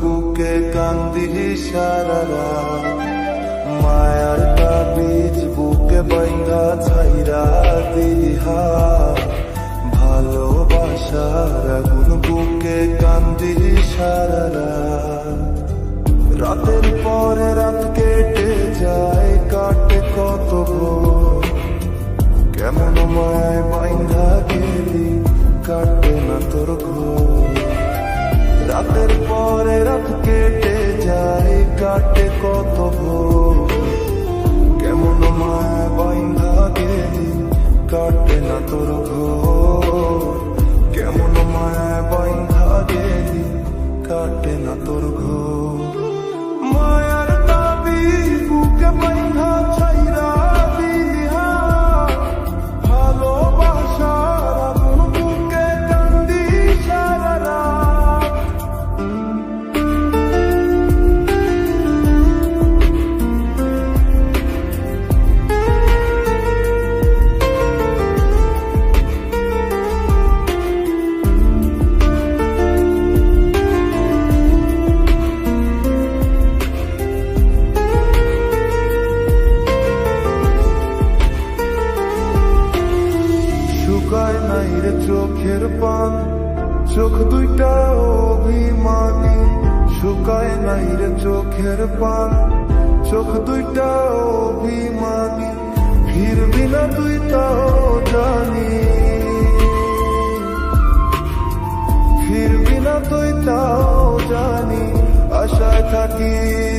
বুকে কান্দি সারা রাত। মায়ার তাবিজ বুকে বাইন্ধা ছাইরা দিহা। ভালোবাসার আগুন বুকে কান্দি সারারা রাতের পরে রাত কেটে যায়, কাটে কত কেমন মায় বাইন্ধা তোর ঘোর শুকায় নাই রে চোখের পান। চোখ দুইটা অভিমানী, শুকায় নাই রে চোখের পান। চোখ দুইটা অভিমানী, ফিরবি না তুই তাও জানি। ফিরবি না তুই তাও জানি, আশায় থাকি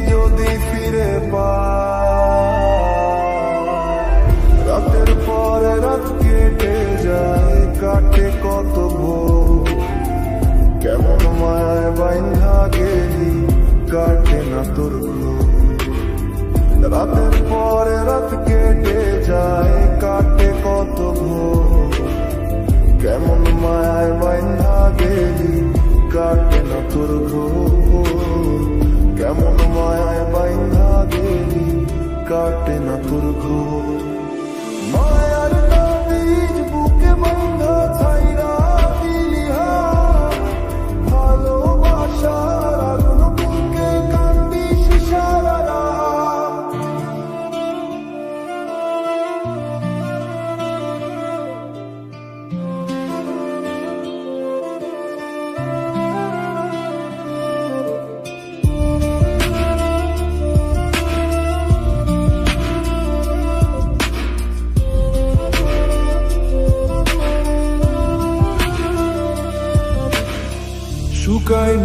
যদি ফিরে পা রাতের পরে রাত কেটে যায় কাটে কত ভোর। কেমন মায়ায় বাইন্ধা গেলি, কাটে না তোর। রাতের পরে রাত কেটে যায়, কাটে কত ভোর। কেমন মায়ায় বাইন্ধা গেলি, কাটে না তোর কেমন মায়ায় বাইন্ধা গেলি, কাটে না তোর ঘোর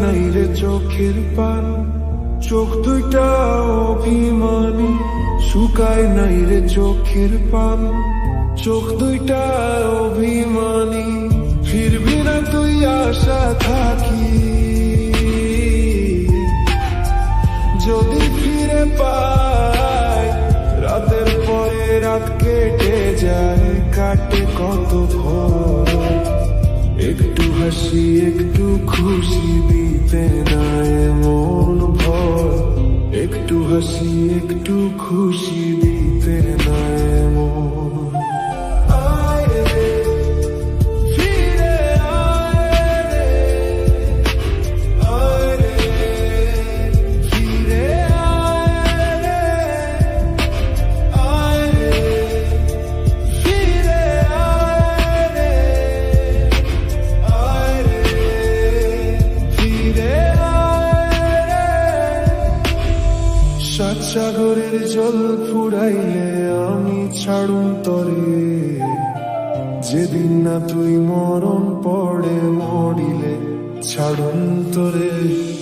নাই রে চোখের পান, চোখ দুইটা অভিমানী। শুকায় নাই রে চোখের পান, চোখ দুইটা অভিমানী। ফিরবি না তুই আশা থাকি। যদি ফিরে পাই হাসি একটু খুশি দিতে নাই মন ভর একটু হাসি একটু খুশি দিতে নাই মন সাত সাগরের জল ফুরাইলে আমি ছাড়ুন তরে। যেদিন না তুই মরণ পড়ে মরিলে, ছাড়ুন তরে।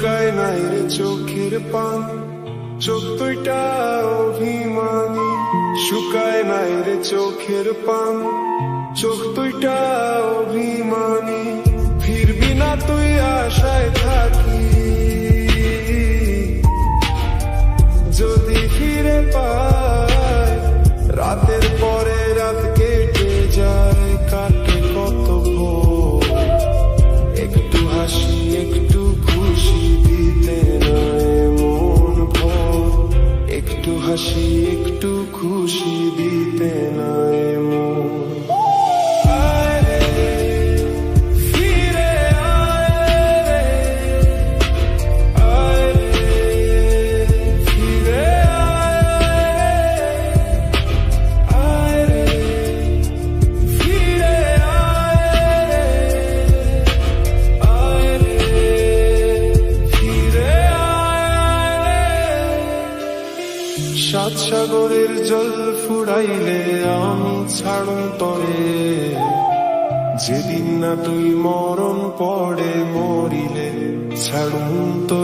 শুকায় নাই রে চোখের পান দুইটা অভিমানী। শুকায় নাই রে চোখের পান, চোখ তুইটা অভিমানী। ফিরবি না তুই আশায় থাকি সাগরের জল ফুরাইলে আমি ছাড়ুন তরে। যেদিন না তুই মরণ পড়ে মরিলে ছাড়ুন তোরে।